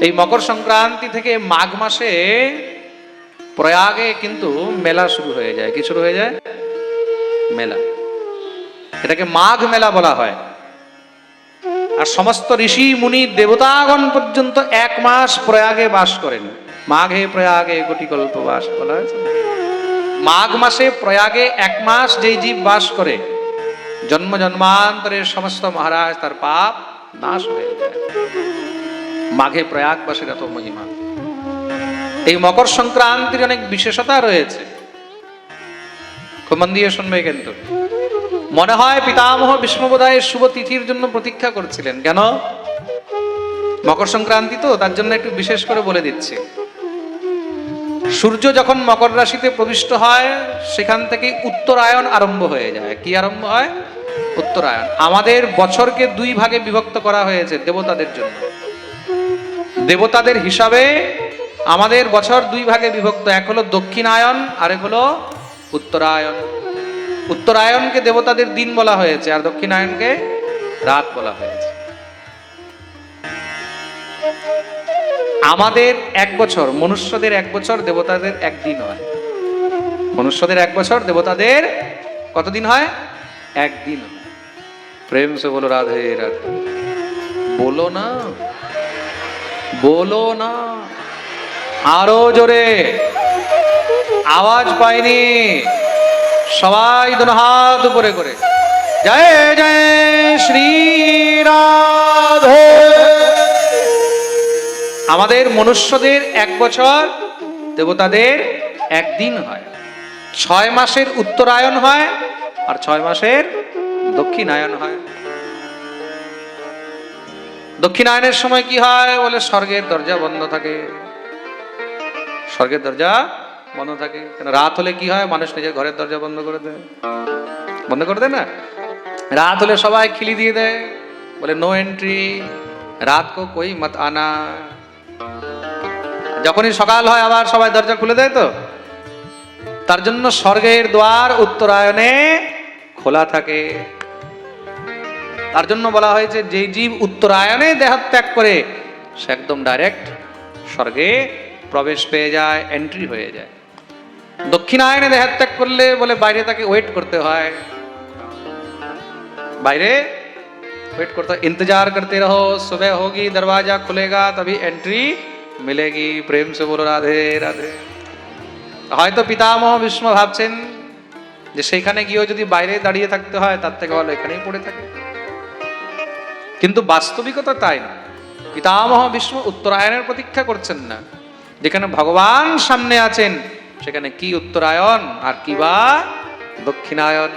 এই মকর সংক্রান্তি থেকে মাঘ মাসে প্রয়াগে কিন্তু মেলা শুরু হয়ে যায়। কি শুরু হয়ে যায়? মেলা। এটাকে মাঘ মেলা বলা হয়। আর সমস্ত ঋষি, মুনি, দেবতাগণ পর্যন্ত এক মাস প্রয়াগে বাস করেন। মাঘে প্রয়াগে কোটি কল্প বাস বলা হয়েছে। মাঘ মাসে প্রয়াগে এক মাস যেই জীব বাস করে, জন্ম জন্মান্তরের সমস্ত মহারাজ তার পাপ নাশ হয়ে যায়। মাঘে প্রয়াগবাসীর এত মহিমা। এই মকর সংক্রান্তির অনেক বিশেষতা রয়েছে। মন দিয়ে শুনবে কিন্তু। মনে হয় পিতামহ বিষ্ণুবোধায় শুভ তিথির জন্য প্রতীক্ষা করছিলেন। কেন? মকর সংক্রান্তি তো, তার জন্য একটু বিশেষ করে বলে দিচ্ছি। সূর্য যখন মকর রাশিতে প্রবিষ্ট হয়, সেখান থেকে উত্তরায়ণ আরম্ভ হয়ে যায়। কি আরম্ভ হয়? উত্তরায়ণ। আমাদের বছরকে দুই ভাগে বিভক্ত করা হয়েছে দেবতাদের জন্য। দেবতাদের হিসাবে আমাদের বছর দুই ভাগে বিভক্ত, এক হলো দক্ষিণায়ন আর এক হলো উত্তরায়ণ। উত্তরায়ণকে দেবতাদের দিন বলা হয়েছে আর দক্ষিণায়নকে রাত বলা হয়েছে। আমাদের এক বছর, মনুষ্যদের এক বছর, দেবতাদের একদিন হয়। মনুষ্যদের এক বছর, দেবতাদের কতদিন হয়? একদিন হয়। প্রেম সে বলো, রাধে রাধে। বলো না। বলো না। আরও জোরে। আওয়াজ পাইনি। সবাই দুনো হাত উপরে করে। জয় জয় শ্রী রাধে। আমাদের মনুষ্যদের এক বছর, দেবতাদের একদিন হয়। ছয় মাসের উত্তরায়ণ হয় আর ছয় মাসের দক্ষিণায়ন হয়। দক্ষিণায়নের সময় কি হয়? বলে স্বর্গের দরজা বন্ধ থাকে। স্বর্গের দরজা বন্ধ থাকে। কেন? রাত হলে কি হয়? মানুষ নিজের ঘরের দরজা বন্ধ করে দেয়। বন্ধ করে দেয় না? রাত হলে সবাই খিলি দিয়ে দেয়। বলে নো এন্ট্রি রাত কো কই মত আনা? যখনই সকাল হয়, আবার সবাই দরজা খুলে দেয় তো? তার জন্য স্বর্গের দ্বার উত্তরায়ণে খোলা থাকে। তার জন্য বলা হয়েছে যে জীব উত্তরায়ণে দেহত্যাগ করে সে একদম ডাইরেক্ট স্বর্গে প্রবেশ পেয়ে যায় এন্ট্রি হয়ে যায় দক্ষিণায়নে দেহত্যাগ করলে বলে বাইরে তাকে ওয়েট করতে হয় বাইরে वेट करता इंतजार करते रहो सुबह होगी दरवाजा खुलेगा तभी एंट्री मिलेगी प्रेम से बोलो রাধে রাধে হয়তো পিতামহ ভীষ্ম ভাবছেন যে সেইখানে গিয়েও যদি বাইরে দাঁড়িয়ে থাকতে হয় তার থেকে ভালো এখানেই পড়ে থাকে কিন্তু বাস্তবিকতা তাই না। পিতামহ বিষ্ণু উত্তরায়ণের প্রতীক্ষা করছেন না। যেখানে ভগবান সামনে আছেন, সেখানে কি উত্তরায়ণ আর কি বা দক্ষিণায়ন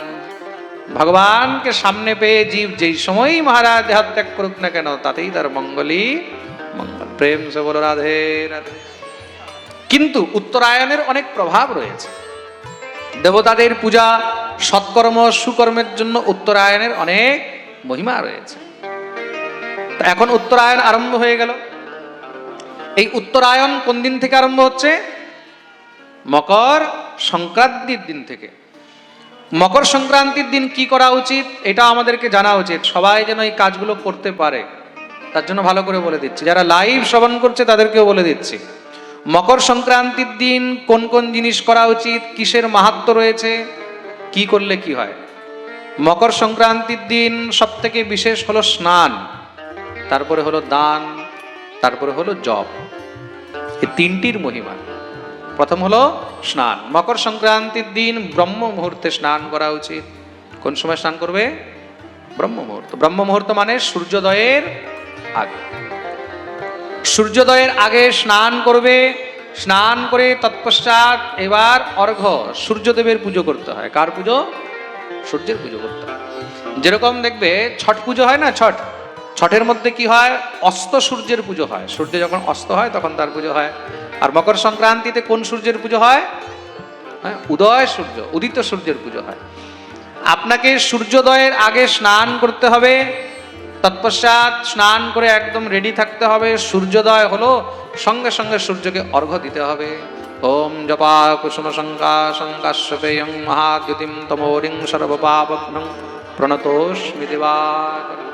ভগবানকে সামনে পেয়ে জীব যেই সময়ই মহারাজ দেহত্যাগ করুক না কেন, তাতেই তার মঙ্গলই মঙ্গল। প্রেম সে বলো, রাধে রাধে। কিন্তু উত্তরায়ণের অনেক প্রভাব রয়েছে। দেবতাদের পূজা, সৎকর্ম, সুকর্মের জন্য উত্তরায়ণের অনেক মহিমা রয়েছে। এখন উত্তরায়ণ আরম্ভ হয়ে গেল। এই উত্তরায়ণ কোন দিন থেকে আরম্ভ হচ্ছে? মকর সংক্রান্তির দিন থেকে। মকর সংক্রান্তির দিন কি করা উচিত? এটা আমাদেরকে জানা উচিত। সবাই যেন এই কাজগুলো করতে পারে। তার জন্য ভালো করে বলে দিচ্ছি। যারা লাইভ শ্রবণ করছে, তাদেরকেও বলে দিচ্ছি। মকর সংক্রান্তির দিন কোন কোন জিনিস করা উচিত? কিসের মাহাত্ম রয়েছে? কি করলে কি হয়? মকর সংক্রান্তির দিন সব থেকে বিশেষ হলো স্নান। তারপরে হলো দান, তারপরে হলো জপ। এই তিনটির মহিমা। প্রথম হলো স্নান। মকর সংক্রান্তির দিন ব্রহ্ম মুহূর্তে স্নান করা উচিত। কোন সময় স্নান করবে? ব্রহ্ম মুহূর্ত। ব্রহ্ম মুহূর্ত মানে সূর্যোদয়ের আগে। সূর্যোদয়ের আগে স্নান করবে। স্নান করে তৎপশ্চাৎ এবার অর্ঘ্য সূর্যদেবের পুজো করতে হয়। কার পুজো? সূর্যের পুজো করতে হয়। যেরকম দেখবে, ছট পুজো হয় না ছট? ছটের মধ্যে কি হয়? অস্ত সূর্যের পুজো হয়। সূর্য যখন অস্ত হয়, তখন তার পুজো হয়। আর মকর সংক্রান্তিতে কোন সূর্যের পুজো হয়? হ্যাঁ উদয় সূর্য, উদিত সূর্যের পুজো হয়। আপনাকে সূর্যোদয়ের আগে স্নান করতে হবে। তৎপশ্চাৎ স্নান করে একদম রেডি থাকতে হবে। সূর্যোদয় হলো সঙ্গে সঙ্গে সূর্যকে অর্ঘ্য দিতে হবে। ওম জপা কুসুম শঙ্কা শঙ্কাশ্বপেয়ং মহাদ্যুতিম তমোরিং সর্বপাপঘ্নং প্রণতোস্মি দিবাকরম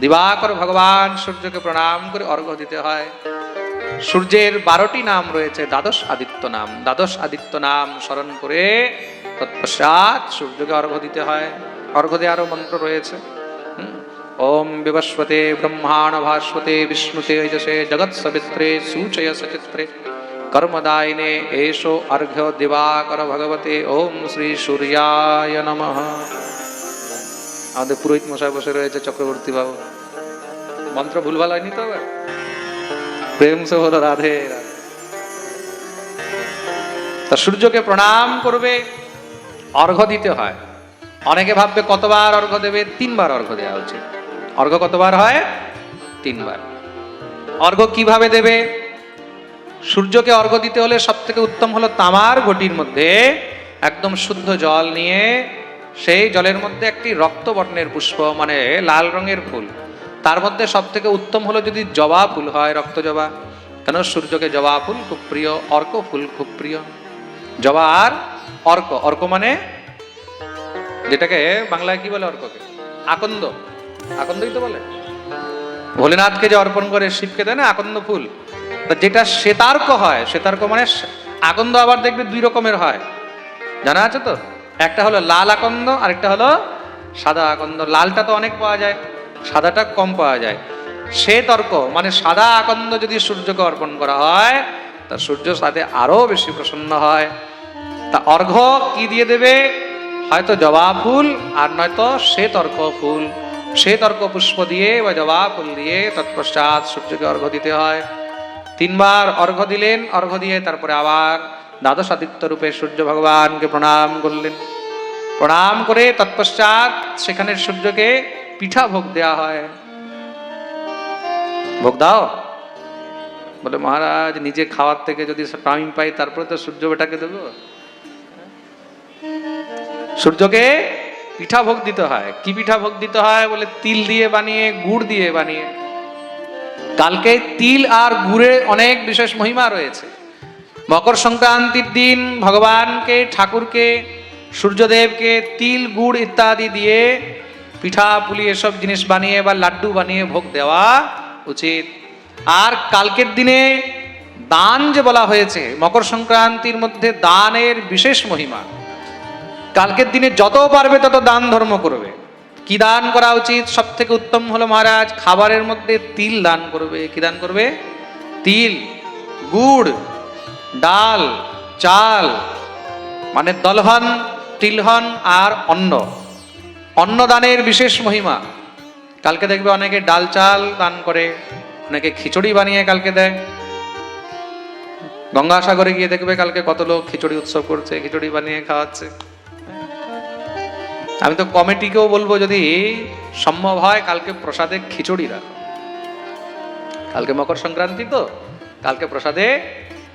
দিবাকর ভগবান সূর্যকে প্রণাম করে অর্ঘ্য দিতে হয়। সূর্যের বারোটি নাম রয়েছে, দ্বাদশ আদিত্য নাম। দ্বাদশ আদিত্য নাম স্মরণ করে তৎপশ্চাৎ সূর্যকে অর্ঘ্য দিতে হয়। অর্ঘ্য দেওয়ারও মন্ত্র রয়েছে। ওম বিবস্বতে ব্রহ্মাণ ভাস্বতে বিষ্ণুতে ঐজসে জগৎ সবিত্রে সূচয় সচিত্রে কর্মদায়িনে এষো অর্ঘ্য দিবাকর ভগবতে। ওম শ্রী সূর্যায় নমঃ। আমাদের পুরোহিত মশাই বসে রয়েছে, চক্রবর্তী বাবু। মন্ত্র ভুলভাল হয়নি তো প্রেম সে রাধে তা সূর্যকে প্রণাম করবে, অর্ঘ্য দিতে হয়। অনেকে ভাববে, কতবার অর্ঘ্য দেবে? তিনবার অর্ঘ্য দেওয়া উচিত অর্ঘ্য কতবার হয়? তিনবার। অর্ঘ্য কীভাবে দেবে? সূর্যকে অর্ঘ্য দিতে হলে সব থেকে উত্তম হলো তামার ঘটির মধ্যে একদম শুদ্ধ জল নিয়ে সেই জলের মধ্যে একটি রক্তবর্ণের পুষ্প মানে লাল রঙের ফুল। তার মধ্যে সব থেকে উত্তম হলো যদি জবা ফুল হয়, রক্ত জবা। কেন? সূর্যকে জবা ফুল খুব প্রিয়, অর্ক ফুল খুব প্রিয়। জবা আর অর্ক অর্ক মানে? যেটাকে বাংলায় কি বলে অর্ককে? আকন্দ। আকন্দই তো বলে। ভোলেনাথকে যে অর্পণ করে, শিবকে দেয় না? আকন্দ ফুল। যেটা শ্বেতার্ক হয়, শ্বেতার্ক মানে আকন্দ আবার দেখবে দুই রকমের হয়। জানা আছে তো? একটা হলো লাল আকন্দ, আরেকটা হলো সাদা আকন্দ। লালটা তো অনেক পাওয়া যায়, সাদাটা কম পাওয়া যায়। সে তর্ক মানে সাদা আকন্দ যদি সূর্যকে অর্পণ করা হয়, তা সূর্য সাথে আরও বেশি প্রসন্ন হয়। তা অর্ঘ কি দিয়ে দেবে? হয়তো জবা ফুল, আর নয়তো সে তর্ক ফুল। সে তর্ক পুষ্প দিয়ে বা জবা ফুল দিয়ে তৎপশ্চাৎ সূর্যকে অর্ঘ দিতে হয়। তিনবার অর্ঘ দিলেন অর্ঘ দিয়ে তারপরে আবার দ্বাদশ আদিত্য রূপে সূর্য ভগবানকে প্রণাম করলেন। প্রণাম করে তৎপশ্চাৎ সেখানে সূর্যকে পিঠা ভোগ দেওয়া হয়। ভোগ দাও? বলে, মহারাজ, নিজে খাওয়ার থেকে যদি টাইম পাই, তারপরে তো সূর্য বেটাকে দেবো। সূর্যকে পিঠা ভোগ দিতে হয়। কি পিঠা ভোগ দিতে হয়? বলে, তিল দিয়ে বানিয়ে, গুড় দিয়ে বানিয়ে। কালকে তিল আর গুড়ে অনেক বিশেষ মহিমা রয়েছে। মকর সংক্রান্তির দিন ভগবানকে, ঠাকুরকে, সূর্যদেবকে তিল, গুড় ইত্যাদি দিয়ে পিঠা, পুলি এসব জিনিস বানিয়ে বা লাড্ডু বানিয়ে ভোগ দেওয়া উচিত। আর কালকের দিনে দান যে বলা হয়েছে, মকর সংক্রান্তির মধ্যে দানের বিশেষ মহিমা। কালকের দিনে যত পারবে তত দান ধর্ম করবে। কি দান করা উচিত? সব থেকে উত্তম হলো মহারাজ, খাবারের মধ্যে তিল দান করবে। কি দান করবে? তিল, গুড় ডাল, চাল মানে দলহন, তিলহন আর অন্ন। অন্নদানের বিশেষ মহিমা। কালকে দেখবে অনেকে ডাল চাল দান করে, অনেকে খিচুড়ি বানিয়ে কালকে দেয়। গঙ্গাসাগরে গিয়ে দেখবে কালকে কত লোক খিচুড়ি উৎসব করছে, খিচুড়ি বানিয়ে খাওয়াচ্ছে। আমি তো কমিটিকেও বলব যদি সম্ভব হয় কালকে প্রসাদে খিচুড়ি রাখো। কালকে মকর সংক্রান্তি তো, কালকে প্রসাদে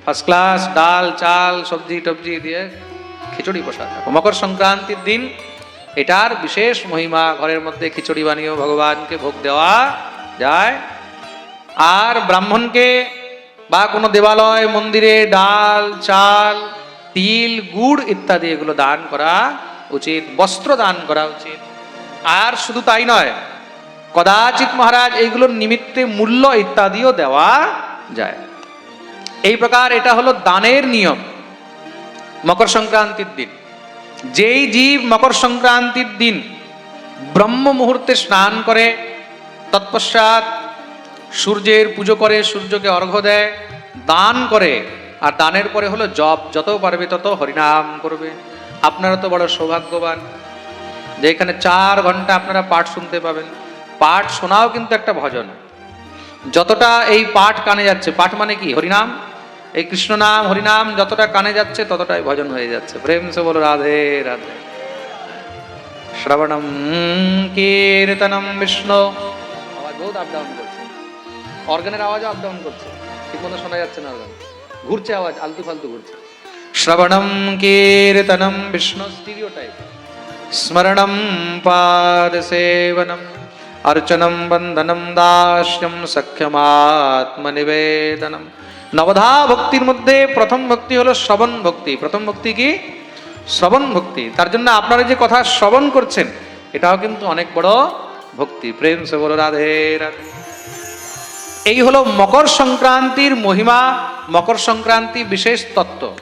ফার্স্ট ক্লাস ডাল চাল সবজি টবজি দিয়ে খিচুড়ি প্রসাদ রাখো মকর সংক্রান্তির দিন এটার বিশেষ মহিমা, ঘরের মধ্যে খিচুড়ি বানিয়েও ভগবানকে ভোগ দেওয়া যায়। আর ব্রাহ্মণকে বা কোনো দেবালয়, মন্দিরে ডাল, চাল, তিল, গুড় ইত্যাদি এগুলো দান করা উচিত, বস্ত্র দান করা উচিত। আর শুধু তাই নয় কদাচিত মহারাজ এইগুলোর নিমিত্তে মূল্য ইত্যাদিও দেওয়া যায়। এই প্রকার এটা হলো দানের নিয়ম, মকর সংক্রান্তির দিন। যেই জীব মকর সংক্রান্তির দিন ব্রহ্ম মুহূর্তে স্নান করে, তৎপশ্চাৎ সূর্যের পুজো করে, সূর্যকে অর্ঘ্য দেয়, দান করে, আর দানের পরে হলো জপ, যত পারবে তত হরিনাম করবে। আপনারা তো বড় সৌভাগ্যবান যে এখানে চার ঘণ্টা আপনারা পাঠ শুনতে পাবেন। পাঠ শোনাও কিন্তু একটা ভজন। যতটা এই পাঠ কানে যাচ্ছে, পাঠ মানে কি? হরিনাম? এই কৃষ্ণ নাম হরিনাম যতটা কানে যাচ্ছে ততটাই ভজন হয়ে যাচ্ছে। প্রেম সে বলো, রাধে রাধে। শ্রবণম কীর্তনম বিষ্ণু। আওয়াজ বহুত আপ ডাউন করছে। অর্গানের আওয়াজও আপ ডাউন করছে। ঠিক মতো শোনা যাচ্ছে না অর্গান। ঘুরছে আওয়াজ, আলতু ফালতু ঘুরছে। শ্রবণম কীর্তনম বিষ্ণু স্টিরিও টাইপ স্মরণম পাদসেবনম অর্চনম বন্দনম, দাস্যম সখ্যমাত্মনিবেদনম নবধা ভক্তির মধ্যে প্রথম ভক্তি হলো শ্রবণ ভক্তি। প্রথম ভক্তি কি? শ্রবণ ভক্তি। তার জন্য আপনারা যে কথা শ্রবণ করছেন, এটাও কিন্তু অনেক বড় ভক্তি। প্রেম সে বলো, রাধে রাধে। এই হলো মকর সংক্রান্তির মহিমা, মকর সংক্রান্তি বিশেষ তত্ত্ব।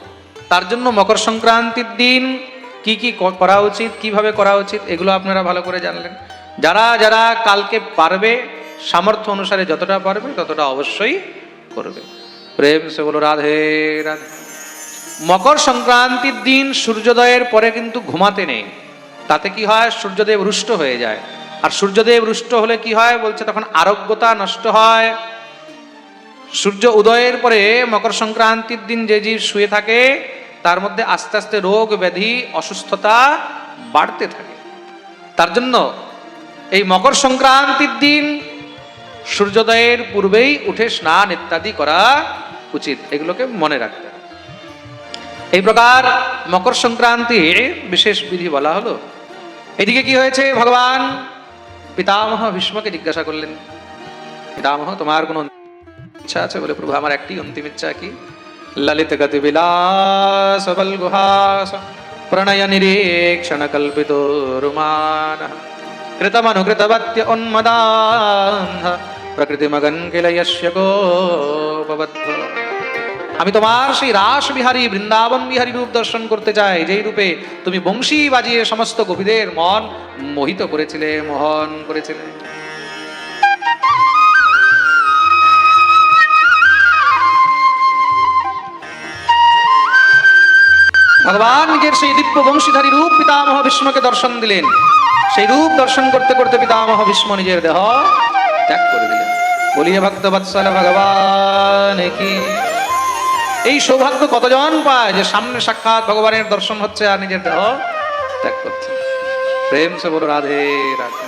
তার জন্য মকর সংক্রান্তির দিন কি কি করা উচিত, কীভাবে করা উচিত, এগুলো আপনারা ভালো করে জানলেন। যারা যারা কালকে পারবে, সামর্থ্য অনুসারে যতটা পারবে, ততটা অবশ্যই করবে। প্রেম সে বলো, রাধে রাধে। মকর সংক্রান্তির দিন সূর্যোদয়ের পরে কিন্তু ঘুমাতে নেই। তাতে কি হয়? সূর্যদেব রুষ্ট হয়ে যায়। আর সূর্যদেব রুষ্ট হলে কি হয়? বলছে, তখন আরোগ্যতা নষ্ট হয়। সূর্য উদয়ের পরে মকর সংক্রান্তির দিন যে জীব শুয়ে থাকে, তার মধ্যে আস্তে আস্তে রোগ, ব্যাধি, অসুস্থতা বাড়তে থাকে। তার জন্য এই মকর সংক্রান্তির দিন সূর্যোদয়ের পূর্বেই উঠে স্নান ইত্যাদি করা উচিত, এগুলোকে মনে রাখতে। এই প্রকার মকর সংক্রান্তির বিশেষ বিধি বলা হলো। এদিকে কি হয়েছে? ভগবান পিতামহ ভীষ্মকে জিজ্ঞাসা করলেন, পিতামহ, তোমার কোনো ইচ্ছা আছে বলে প্রভু, আমার একটি অন্তিম ইচ্ছা কি? ললিত গতি বিলাস বল গুহাস, প্রণয় নিরীক্ষণ কল্পিত রুমান কৃতমনুকৃতবত্য উন্মদান প্রকৃতি মগন কিল যস্য গোপবদ্ধ। আমি তোমার সেই রাস বিহারী বৃন্দাবন বিহারী রূপ দর্শন করতে চাই, যেই রূপে তুমি বংশী বাজিয়ে সমস্ত গোপীদের মন মোহিত করেছিলে, মোহন করেছিলে। ভগবান নিজের সেই দিব্য বংশীধারী রূপ পিতামহ ভীষ্মকে দর্শন দিলেন। সেই রূপ দর্শন করতে করতে পিতামহ ভীষ্ম নিজের দেহ ত্যাগ করে দিলেন। বলিয়ে ভক্ত বৎসল ভগবান কি এই সৌভাগ্য কতজন পায় যে সামনে সাক্ষাৎ ভগবানের দর্শন হচ্ছে আর নিজের দেহ ত্যাগ করছে? প্রেম সে বলো, রাধে রাধে।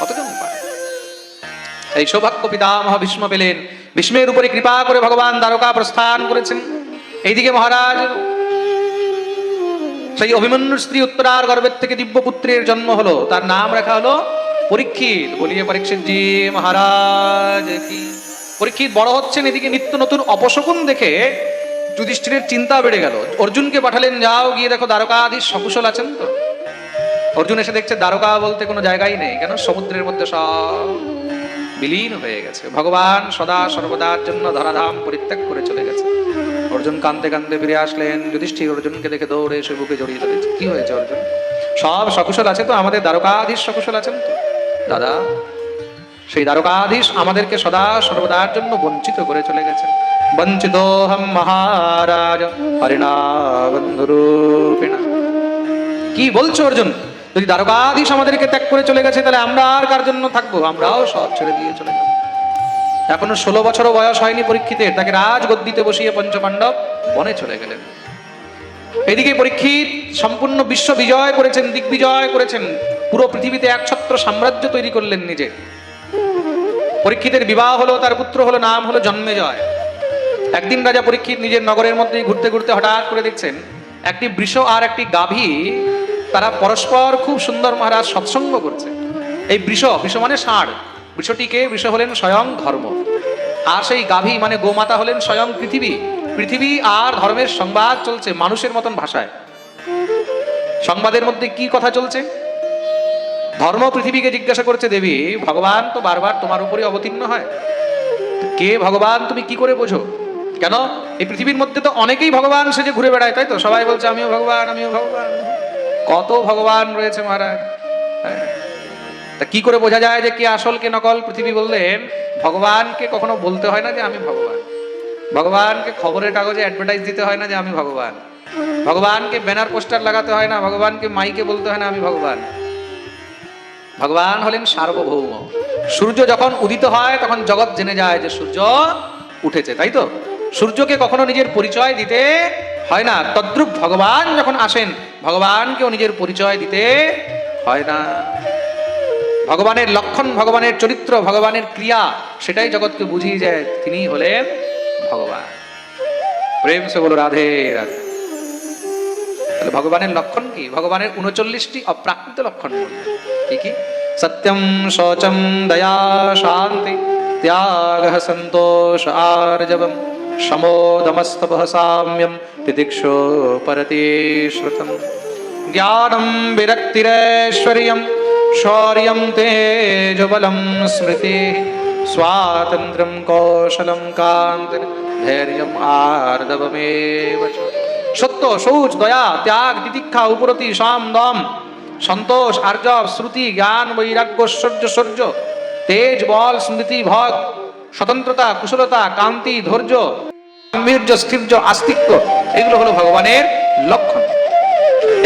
কতজন পায়? এই সৌভাগ্য পিতামহ ভীষ্ম পেলেন। ভীষ্মের উপরে কৃপা করে ভগবান দ্বারকা প্রস্থান করেছেন। এইদিকে মহারাজ, সেই অভিমন্যুর স্ত্রী উত্তরার গর্ভের থেকে দিব্য পুত্রের জন্ম হলো। তার নাম রাখা হলো পরীক্ষিত। বলিয়ে পরীক্ষিত জি মহারাজ, কি পরীক্ষিত বড় হচ্ছেন এদিকে নিত্য নতুন অপশকুন দেখে যুধিষ্ঠিরের চিন্তা বেড়ে গেল। অর্জুনকে পাঠালেন, যাও গিয়ে দেখো দ্বারকাধীশ সকুশল আছেন তো। অর্জুন এসে দেখছে দ্বারকা বলতে কোনো জায়গাই নেই, কেন? সমুদ্রের মধ্যে সব বিলীন হয়ে গেছে। ভগবান সদা সর্বদার জন্য ধরাধাম পরিত্যাগ করে চলে গেছে। অর্জুন কান্দে কান্দে ফিরে আসলেন। যুধিষ্ঠির অর্জুনকে দেখে দৌড়ে এসে বুকে জড়িয়ে ধরেছে। কি হয়েছে অর্জুন? সব সকুশল আছে তো? আমাদের দ্বারকাধীশ সকুশল আছেন তো? দাদা সেই দ্বারকাধীশ আমাদেরকে সদা সর্বদার জন্য বঞ্চিত করে চলে গেছে বঞ্চিত হম মহারাজ হরিণা বন্ধুরূপিণা কি বলছো অর্জুন? যদি দ্বারকাধীশ আমাদেরকে ত্যাগ করে চলে গেছে, তাহলে আমরা আর কার জন্য থাকব? আমরাও সব ছেড়ে দিয়ে চলে যাব। এখনও ষোলো বছরও বয়স হয়নি পরীক্ষিতের তাকে রাজগদ্দিতে বসিয়ে পঞ্চপাণ্ডব বনে চলে গেলেন। এদিকে পরীক্ষিত সম্পূর্ণ বিশ্ব বিজয় করেছেন, দিগ্বিজয় করেছেন। পুরো পৃথিবীতে একছত্র সাম্রাজ্য তৈরি করলেন নিজে। পরীক্ষিতের বিবাহ হলো, তার পুত্র হলো, নাম হলো জন্মেজয় একদিন রাজা পরীক্ষিত নিজের নগরের মধ্যেই ঘুরতে ঘুরতে হঠাৎ করে দেখছেন, একটি বৃষ আর একটি গাভী তারা পরস্পর খুব সুন্দর মহারাজ সৎসঙ্গ করছে। এই বৃষ বৃষ মানে ষাঁড়। বৃষটিকে, বৃষ হলেন স্বয়ং ধর্ম। আর সেই গাভী মানে গোমাতা হলেন স্বয়ং পৃথিবী। পৃথিবী আর ধর্মের সংবাদ চলছে মানুষের মতন ভাষায়। সংবাদের মধ্যে কি কথা চলছে? ধর্ম পৃথিবীকে জিজ্ঞাসা করছে, দেবী, ভগবান তো বারবার তোমার উপরে অবতীর্ণ হয়। কে ভগবান, তুমি কি করে বোঝো? কেন? এই পৃথিবীর মধ্যে তো অনেকেই ভগবান সেজে ঘুরে বেড়ায়, তাই তো? সবাই বলছে, আমিও ভগবান আমিও ভগবান। কত ভগবান রয়েছে মহারাজ। হ্যাঁ। তা কি করে বোঝা যায় যে কে আসল, কে নকল? পৃথিবী বললেন, ভগবানকে কখনো বলতে হয় না যে আমি ভগবান। ভগবানকে খবরের কাগজে অ্যাডভার্টাইজ দিতে হয় না যে আমি ভগবান। ভগবানকে ব্যানার পোস্টার লাগাতে হয় না, ভগবানকে মাইকে বলতে হয় না, আমি ভগবান। ভগবান হলেন সার্বভৌম। সূর্য যখন উদিত হয়, তখন জগৎ জেনে যায় যে সূর্য উঠেছে, তাই তো? সূর্যকে কখনো নিজের পরিচয় দিতে হয় না। তদ্রুপ ভগবান যখন আসেন, ভগবানকেও নিজের পরিচয় দিতে হয় না। ভগবানের লক্ষণ, ভগবানের চরিত্র, ভগবানের ক্রিয়া, সেটাই জগৎকে বুঝিয়ে যায় তিনি হলেন ভগবান। প্রেম সে বলো, রাধে রাধে। তাহলে ভগবানের লক্ষণ কি ভগবানের উনচল্লিশটি অপ্রাকৃত লক্ষণ বললেন। কি কি সত্যম শৌচম দয়া শান্তি ত্যাগ সন্তোষ আর্জবম সমোদমস্তভ সাম্যম তিদিক্ষো পরতি শ্রুতম জ্ঞানম বিরক্তিরেশ্বরিয়ম शौर्यं तेजबलं स्मृति स्वातन्त्र्यं कौशलं कान्ति धैर्यम् आर्दवमेव च। সত্য, সৌচ, দয়া, ত্যাগ, তিতিক্ষা, উপরতি, সাম, দম, সন্তোষ আর্জব শ্রুতি, জ্ঞান, বৈরাগ্য শৌর্য শৌর্য তেজ, বল, স্মৃতি, ভগ, স্বতন্ত্রতা, কুশলতা কান্তি ধৈর্য গাম্ভীর্য স্থির্য আস্তিক্য এগুলো হলো ভগবানের লক্ষণ।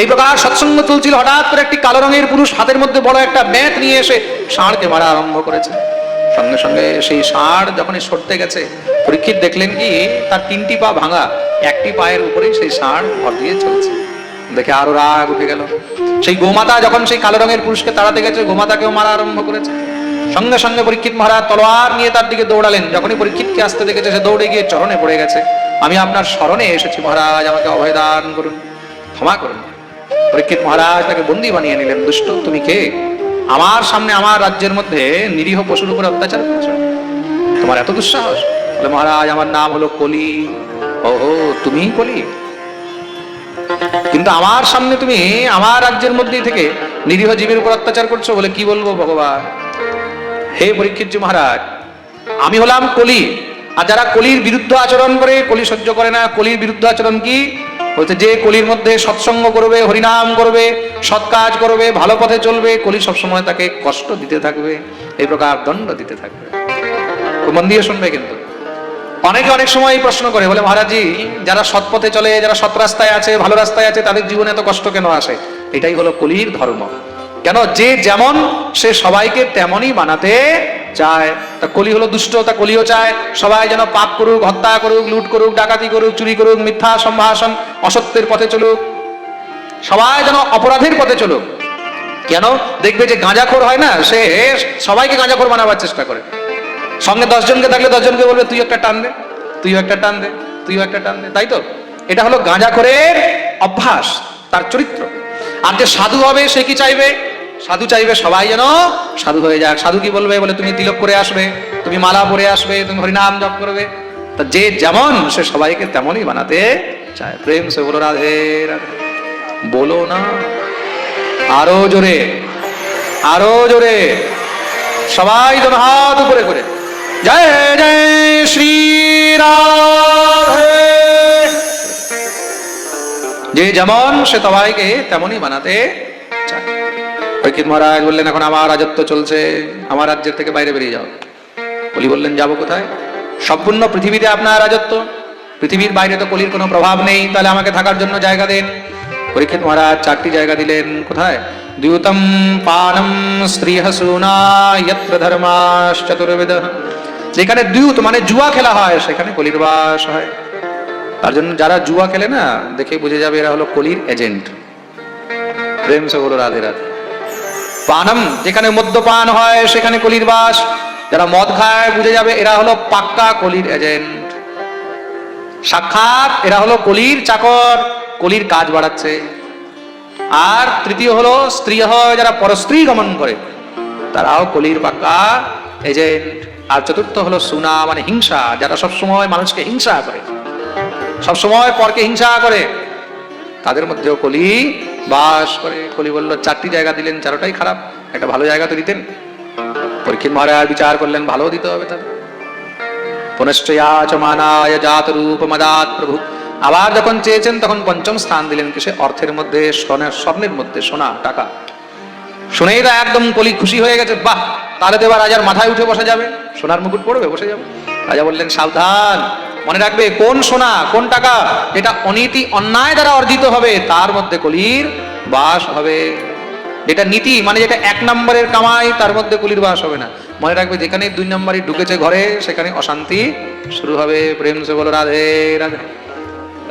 এই প্রকার সৎসঙ্গ চলছিল হঠাৎ করে একটি কালো রঙের পুরুষ হাতের মধ্যে বড় একটা ব্যাত নিয়ে এসে ষাঁড়কে মারা আরম্ভ করেছে। সঙ্গে সঙ্গে সেই ষাঁড় যখনই সরতে গেছে, পরীক্ষিত দেখলেন কি, তার তিনটি পা ভাঙা, একটি পায়ের উপরেই সেই ষাঁড় ভর দিয়ে চলছে। দেখে আরও রাগ উঠে গেল। সেই গোমাতা যখন সেই কালো রঙের পুরুষকে তাড়াতে গেছে, গোমাতাকেও মারা আরম্ভ করেছে। সঙ্গে সঙ্গে পরীক্ষিত মহারাজ তলোয়ার নিয়ে তার দিকে দৌড়ালেন। যখনই পরীক্ষিতকে আসতে দেখেছে, সে দৌড়ে গিয়ে চরণে পড়ে গেছে। আমি আপনার স্মরণে এসেছি মহারাজ, আমাকে অভয় দান করুন, ক্ষমা করুন। পরীক্ষিত মহারাজ তাকে বন্দি বানিয়ে নিলেন। দুষ্ট, তুমি কে? আমার সামনে আমার রাজ্যের মধ্যে নিরীহ পশুর উপর অত্যাচার করছ। তোমার এত দুঃসাহস? বলে, মহারাজ, আমার নাম হলো কলি। ওহো তুমি কলি? কিন্তু আমার সামনে তুমি আমার রাজ্যের মধ্যেই থেকে নিরীহ জীবের উপর অত্যাচার করছ বলে কি বলব ভগবান? হে পরীক্ষিতজি মহারাজ, আমি হলাম কলি। আর যারা কলির বিরুদ্ধ আচরণ করে, কলি সহ্য করে না, কলির বিরুদ্ধ আচরণ কি? বলছে, যে কলির মধ্যে সৎসঙ্গ করবে, হরিনাম করবে, সৎ কাজ করবে, ভালো পথে চলবে, কলি সবসময় তাকে কষ্ট দিতে থাকবে, এই প্রকার দণ্ড দিতে থাকবে। মন দিয়ে শুনবে কিন্তু। অনেকে অনেক সময় প্রশ্ন করে, বলে মহারাজজি যারা সৎ পথে চলে, যারা সৎ রাস্তায় আছে, ভালো রাস্তায় আছে, তাদের জীবনে এত কষ্ট কেন আসে? এটাই হলো কলির ধর্ম। কেন? যে যেমন সে সবাইকে তেমনই বানাতে চায়, তা কলি হলো দুষ্ট, তা কলিও চায়। সবাই যেন পাপ করুক, হত্যা করুক, লুট করুক, ডাকাতি করুক, চুরি করুক, মিথ্যা সম্ভাষণ, অসত্যের পথে চলুক। সবাই যেন অপরাধের পথে চলুক। কেন? দেখবে যে গাঁজাখোর হয় না, সে সবাইকে গাঁজাখোর বানাবার চেষ্টা করে। সঙ্গে দশজনকে থাকলে দশজনকে বলবে তুই একটা টান দে, তুইও একটা টান দে, তুইও একটা টান দে। তাই তো? এটা হলো গাঁজাখোরের অভ্যাস, তার চরিত্র। আর যে সাধু হবে, সে কি চাইবে? সাধু চাইবে, সবাই যেন সাধু হয়ে যাক। সাধু কি বলবে বলে তুমি তিলক করে আসবে, তুমি মালা পরে আসবে, তুমি হরিনাম জপ করবে। তা যে যেমন, সে সবাইকে তেমনই বানাতে চায়। প্রেম সে বলো, রাধে রাধে। বলো না। আরও জোরে আরও জোরে। সবাই যেন হাত উপরে করে। জয় জয় শ্রী রাধে। যে যেমন, সে সবাইকে তেমনই বানাতে পরীক্ষিত মহারাজ বললেন, এখন আমার রাজত্ব চলছে। আমার রাজ্যের থেকে বাইরে বেরিয়ে যাও। কলি বললেন, যাব কোথায়? সম্পূর্ণ পৃথিবীতে আপনার রাজত্ব। পৃথিবীর বাইরে তো কলির কোনো প্রভাব নেই। তাহলে আমাকে থাকার জন্য জায়গা দেন। পরীক্ষিত মহারাজ চারটি জায়গা দিলেন। কোথায়? দ্যুতম পানম স্ত্রীহ সুনা যত্র ধর্মাশ্চতুর্বিদ যেখানে দ্যুত মানে জুয়া খেলা হয়, সেখানে কলির বাস হয়। তার জন্য যারা জুয়া খেলে না, দেখে বুঝে যাবে এরা হলো কলির এজেন্ট। প্রেম সে বলো, রাধে রাধে। পানম, যেখানে মদ্যপান হয়, সেখানে কলির বাস। যারা মদ খায়, বুঝে যাবে এরা হলো পাক্কা কলির এজেন্ট সাক্ষাৎ, এরা হলো কলির চাকর, কলির কাজ বাড়াচ্ছে। আর তৃতীয় হলো স্ত্রী হয়, যারা পরস্ত্রী গমন করে, তারাও কলির পাক্কা এজেন্ট আর চতুর্থ হলো সুনা মানে হিংসা, যারা সবসময় মানুষকে হিংসা করে, সবসময় পরকে হিংসা করে, তাদের মধ্যেও কলি বাস করে। কলি বলল, চারটি জায়গা দিলেন, চারোটাই খারাপ। একটা ভালো জায়গা তো দিতেন। পরীক্ষিত মহারাজ বিচার করলেন, ভালো দিতে হবে তাহলে। পুনশ্চয়াচ মানায় জাত রূপ মদাত প্রভু। আবার যখন চেয়েছেন, তখন পঞ্চম স্থান দিলেন কিসে? অর্থের মধ্যে স্বর্ণের মধ্যে, সোনা, টাকা। শুনেই তো একদম কলি খুশি হয়ে গেছে, বাহ, তাহলে তো এবার রাজার মাথায় উঠে বসে যাবে। সোনার মুকুট পড়বে, বসে যাবে। রাজা বললেন, সাবধান মনে রাখবে কোন সোনা, কোন টাকা? এটা অনীতি অন্যায় দ্বারা অর্জিত হবে, তার মধ্যে কলির বাস হবে। এটা নীতি মানে যেটা এক নম্বরের কামাই, তার মধ্যে কলির বাস হবে না। মনে রাখবে যেখানে দুই নম্বরই ঢুকেছে ঘরে, সেখানে অশান্তি শুরু হবে। প্রেম সে বলো, রাধে রাধে।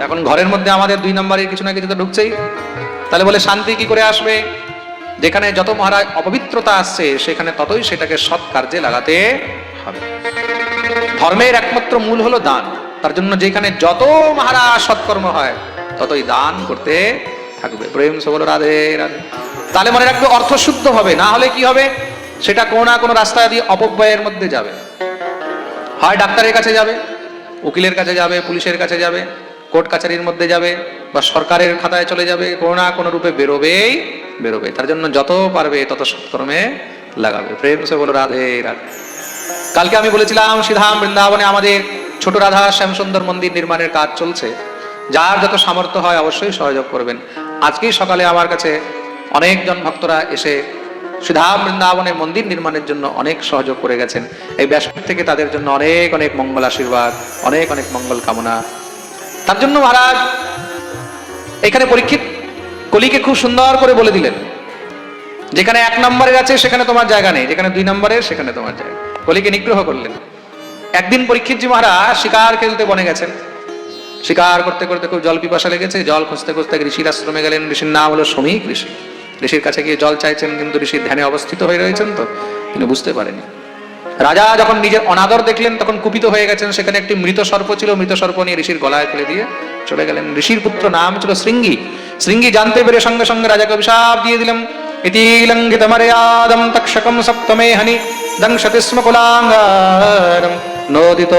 এখন ঘরের মধ্যে আমাদের দুই নম্বরের কিছু না কিছু তো ঢুকছেই। তাহলে বলে শান্তি কি করে আসবে? যেখানে যত মহারাজ অপবিত্রতা আসছে, সেখানে ততই সেটাকে সৎ কার্যে লাগাতে হবে। ধর্মের একমাত্র মূল হলো দান। তার জন্য যেখানে যত মহারাজ সৎকর্ম হয়, ততই দান করতে থাকবে। প্রেম সবল রাধে রাধে। তাহলে মনে রাখবে অর্থ শুদ্ধ হবে, না হলে কি হবে? সেটা কোনো না কোনো রাস্তা দিয়ে অপব্যয়ের মধ্যে যাবে। হয় ডাক্তারের কাছে যাবে, উকিলের কাছে যাবে, পুলিশের কাছে যাবে, কোর্ট কাছারির মধ্যে যাবে, বা সরকারের খাতায় চলে যাবে, কোনো না কোনো রূপে বেরোবেই বেরোবে তার জন্য যত পারবে তত সৎকর্মে লাগাবে। প্রেম সে বলো রাধে রাধে। কালকে আমি বলেছিলাম শ্রীধাম বৃন্দাবনে আমাদের ছোট রাধা শ্যামসুন্দর মন্দির নির্মাণের কাজ চলছে। যার যত সামর্থ্য হয় অবশ্যই সহযোগ করবেন। আজকেই সকালে আমার কাছে অনেকজন ভক্তরা এসে সুধা বৃন্দাবনে মন্দির নির্মাণের জন্য অনেক সহযোগ করে গেছেন। এই ব্যাসপীঠ থেকে তাদের জন্য অনেক অনেক মঙ্গল আশীর্বাদ, অনেক অনেক মঙ্গল কামনা। তার জন্য মহারাজ, এখানে পরীক্ষিত কলিকে খুব সুন্দর করে বলে দিলেন। যেখানে এক নম্বরের আছে, সেখানে তোমার জায়গা নেই। যেখানে দুই নম্বরের, সেখানে তোমার জায়গা কলিকে নিগ্রহ করলেন। একদিন পরীক্ষিতজি মহারাজ শিকার খেলতে বনে গেছেন। শিকার করতে করতে খুব জল পিপাসা লেগেছে, জল খুঁজতে খুঁজতে ঋষির আশ্রমে গেলেন। ঋষির নাম হলো শ্রমিক ঋষি। ঋষির কাছে গিয়ে জল চাইছেন, কিন্তু ঋষির ধ্যানে অবস্থিত হয়ে রয়েছেন তো, তিনি বুঝতে পারেনি রাজা যখন নিজের অনাদর দেখলেন, তখন কুপিত হয়ে গেছেন। সেখানে একটি মৃত সর্প ছিল, মৃত সর্প নিয়ে ঋষির গলায় ফেলে দিয়ে চলে গেলেন। ঋষির পুত্র নাম ছিল শৃঙ্গি। শৃঙ্গি জানতে পেরে সঙ্গে সঙ্গে রাজাকে অভিশাপ দিয়ে দিলাম ইতি লঙ্ঘিত মর্যাদম তক্ষকম সপ্তমে হানি, দংশতি স্ম কুলাঙ্গারম। নোদিত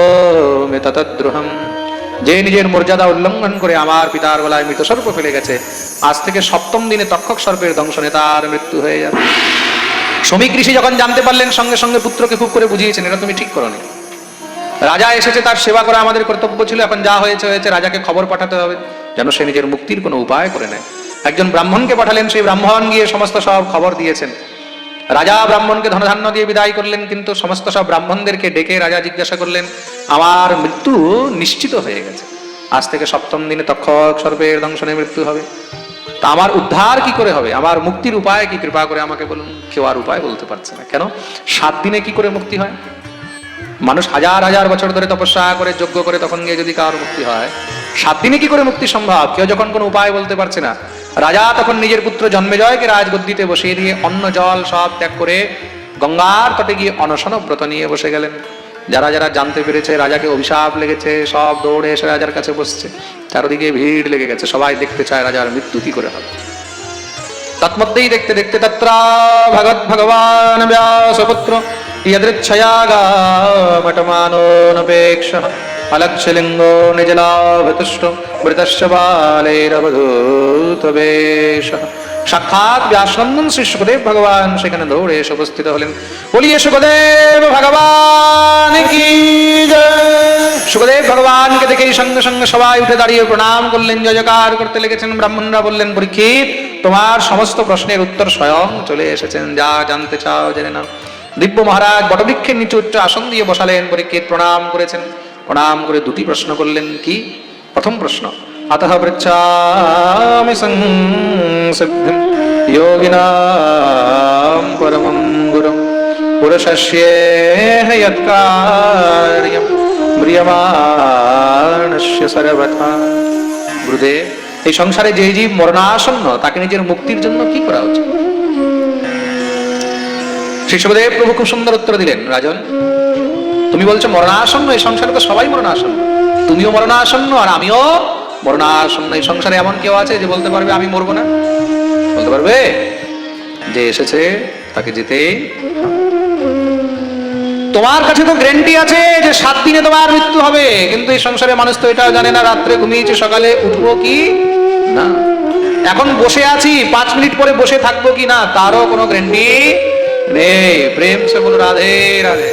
মে ততদ্রুহম। যে নিজের মর্যাদা উল্লঙ্ঘন করে আমার পিতার গলায় মৃত সর্প ফেলে গেছে, আজ থেকে সপ্তম দিনে তক্ষক সর্পের দংশনে তার মৃত্যু হয়ে যাবে। শ্রমিক ঋষি যখন জানতে পারলেন, সঙ্গে সঙ্গে পুত্রকে খুব করে বুঝিয়েছেন, এটা তুমি ঠিক করনি। রাজা এসেছে, তার সেবা করা আমাদের কর্তব্য ছিল, এখন যা হয়েছে হয়েছে, রাজাকে খবর পাঠাতে হবে, যেন সে নিজের মুক্তির কোনো উপায় করে নেয়। একজন ব্রাহ্মণকে পাঠালেন, সেই ব্রাহ্মণ গিয়ে সমস্ত সব খবর দিয়েছেন। রাজা ব্রাহ্মণকে ধনধান্য দিয়ে বিদায় করলেন, কিন্তু সমস্ত সব ব্রাহ্মণদেরকে ডেকে রাজা জিজ্ঞাসা করলেন, আমার মৃত্যু নিশ্চিত হয়ে গেছে। আজ থেকে সপ্তম দিনে তক্ষক সর্বের দংশনে মৃত্যু হবে। তা আমার উদ্ধার কি করে হবে? আমার মুক্তির উপায় কি? কৃপা করে আমাকে বলুন। কেউ আর উপায় বলতে পারছে না। কেন? সাত দিনে কি করে মুক্তি হয়? মানুষ হাজার হাজার বছর ধরে তপস্যা করে, যজ্ঞ করে, তখন গিয়ে যদি কারোর মুক্তি হয়, সাত দিনে কি করে মুক্তি সম্ভব? কেউ যখন কোনো উপায় বলতে পারছে না রাজা তখন নিজের পুত্র জন্মেজয়কে রাজগদ্দিতে বসিয়ে দিয়ে অন্ন, জল সব ত্যাগ করে গঙ্গার তটে গিয়ে অনশন ব্রত নিয়ে বসে গেলেন। যারা যারা জানতে পেরেছে রাজাকে অভিশাপ লেগেছে, সব দৌড়ে এসে রাজার কাছে বসছে। চারদিকে ভিড় লেগে গেছে, সবাই দেখতে চায় রাজার মৃত্যু কি করে হবে। তৎমধ্যেই দেখতে দেখতে তত্র ভগৎ ভগবান ব্যাসপুত্র, ইয়দৃচ্ছয়াগামটমানোনপেক্ষ। নিজলাভতুষ্ট মৃতশ্চ বালেরবধূত বেশ সাক্ষাৎ ব্যাসনন্দন শ্রী সুখদেব ভগবান সেখানে দৌড়ে এসে উপস্থিত হলেন বলিয়ে সুখদেব ভগবান কি। সুখদেব ভগবানকে দেখেই সঙ্গে সঙ্গে সবাই উঠে দাঁড়িয়ে প্রণাম করলেন জয়কার করতে লেগেছেন ব্রাহ্মণরা বললেন পরীক্ষিত তোমার সমস্ত প্রশ্নের উত্তর স্বয়ং চলে এসেছেন, যা জানতে চাও, জেনে নাও। দিব্য মহারাজ বটবৃক্ষের নিচে উচ্চ আসন দিয়ে বসালেন পরীক্ষিত প্রণাম করেছেন। প্রণাম করে দুটি প্রশ্ন করলেন কি প্রথম প্রশ্ন अतः पृच्छामि संसिद्धिं योगिनां परमं गुरुं पुरुषस्येह यत्कार्यं म्रियमाणस्य सर्वथा গুরুদেব এই সংসারে যে জীব মরণাসন্ন তাকে নিজের মুক্তির জন্য কি করা উচিত শ্রী সুখদেব প্রভু খুব সুন্দর উত্তর দিলেন রাজন তুমি বলছো মরণাসন্ন, এই সংসারে তো সবাই মরণাসন্ন। তুমিও মরণাসন্ন আর আমিও মরণাসন্ন। এই সংসারে এমন কেউ আছে যে বলতে পারবে, আমি মরবো না বলতে পারবে? যে এসেছে, তাকে যেতেই তোমার কাছে তো গ্যারেন্টি আছে যে সাত দিনে তোমার মৃত্যু হবে। কিন্তু এই সংসারে মানুষ তো এটাও জানে না, রাত্রে ঘুমিয়েছে, সকালে উঠবো কি না? এখন বসে আছি, পাঁচ মিনিট পরে বসে থাকব কি না, তারও কোনো গ্যারেন্টি নেই। প্রেম সে বলো রাধে রাধে।